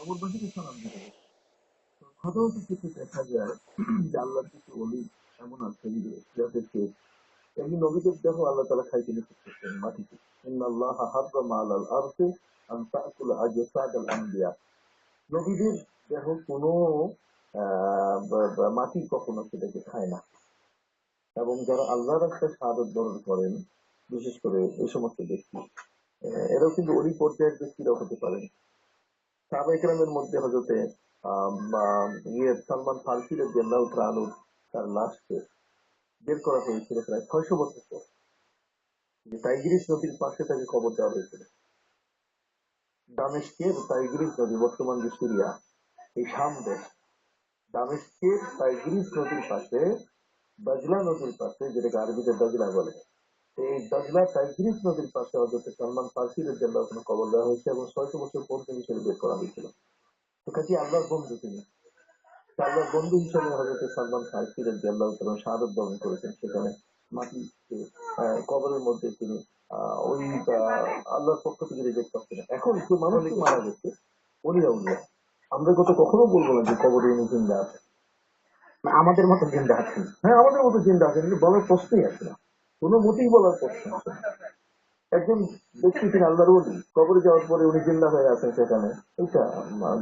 নবীদের দেহ মাটি কখনো সেটাকে খায় না। এবং যারা আল্লাহর রাস্তায় শাহাদত বরণ করেন, বিশেষ করে এই সমস্ত ব্যক্তি এরাও কিন্তু ওই পর্যায়ের ব্যক্তিরা হতে পারেন। সাহাবা ইকরামের মধ্যে হজরতে ইয়ে সালমান ফারসি রাদিয়াল্লাহু তাআলা আনহু তার লাশকে বের করা হয়েছিল প্রায় ছয়শো বছর পর। যে টাইগ্রিস নদীর পাশে তাকে কবর দেওয়া হয়েছিল। দামেস্কের টাইগ্রিস নদী, বর্তমান যে সিরিয়া, এই শাম দেশ দামেস্কের টাইগ্রিস নদীর পাশে, বাজলা নদীর পাশে, যেটাকে আরবিতে দজলা বলে এই দজলা টাইগ্রিস নদীর পাশে হজরত সালমান ফারসি রাদিয়াল্লাহু তাআলা কবর দেওয়া হয়েছে এবং ছয়শো বছর পর তিনি সেটা বের করা হয়েছিল। তো কাজে আল্লাহর বন্ধু তিনি। আল্লাহর বন্ধু হিসেবে হজরত সালমান ফারসি রাদিয়াল্লাহু তাআলা শাহাদত বরণ করেছেন, সেখানে মাটিতে কবরের মধ্যে তিনি ওই আল্লাহর পক্ষ থেকে রিজেক্ট করছেন এখন যে মানুষ মারা গেছে উনি উনি আমরা কত কখনো বলব না যে কবরে উনি জিন্দা আছে আমাদের মতো জিন্দা আছেন। হ্যাঁ আমাদের মতো জিন্দা আছে কিন্তু বলার প্রশ্নই আছে না। কোনো মতেই বলার প্রশ্ন একজন ব্যক্তি তিনি আল্লাহর ওলি, কবরে যাওয়ার পরে উনি জিন্দা হয়ে আছেন সেখানে। এটা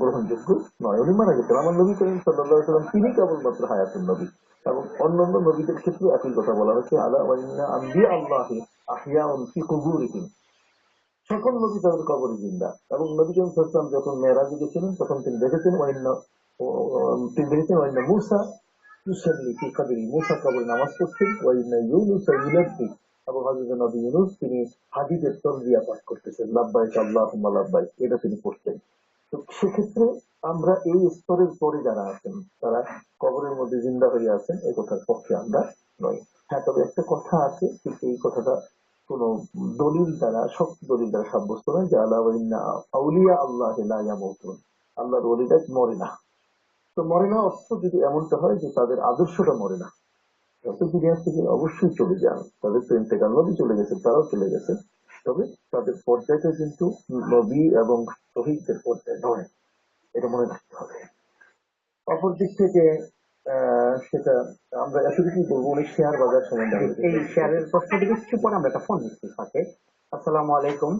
গ্রহণযোগ্য নয়। উনি মারা গেছেন। আমার নবী করিম সাল্লাহ সাল্লাম তিনি কেবলমাত্র হায়াতুল নবী এবং অন্যান্য নবীদের ক্ষেত্রে একই কথা বলা হচ্ছে আলা ওয়াইন্না আম্বিয়া আল্লাহি কুবুরিহিম। সকল নবী তাদের কবরে জিন্দা। এবং নবী করিম সাল্লাম যখন মেয়েরাজে গেছিলেন, তখন তিনি দেখেছেন ওয়াইন্য তিনি দেখেছেন ওয়াইন্য মুসা মুসা কবরে নামাজ নবী ইউনুস, তিনি পাঠ করতেছেন। এটা তিনি তো সেক্ষেত্রে আমরা এই স্তরের পরে যারা আছেন, তারা কবরের মধ্যে জিন্দা হয়ে আছেন এই কথার পক্ষে আমরা নয় হ্যাঁ তবে একটা কথা আছে, কিন্তু এই কথাটা কোন দলিল দ্বারা, শক্তি দলিল দ্বারা সাব্যস্ত নয় যে আল্লাহ আউলিয়া আল্লাহ আল্লাহর ওলিরা মরে না। তো মরে না অর্থ যদি এমনটা হয় যে তাদের আদর্শটা মরে না। দুনিয়া থেকে অবশ্যই চলে যান। তাদের তো ইন্তেকাল নবী চলে গেছে তারাও চলে গেছে তবে তাদের পর্যায়টা কিন্তু নবী এবং শহীদদের পর্যায়ে নয়। এটা মনে রাখতে হবে। অপর দিক থেকে সেটা আমরা এতটুকুই বলব উনি শেয়ার বাজার আমাদের এই শেয়ারের প্রশ্নটি কিছু পরে আমরা একটা ফোন দিচ্ছি আসসালামু আলাইকুম।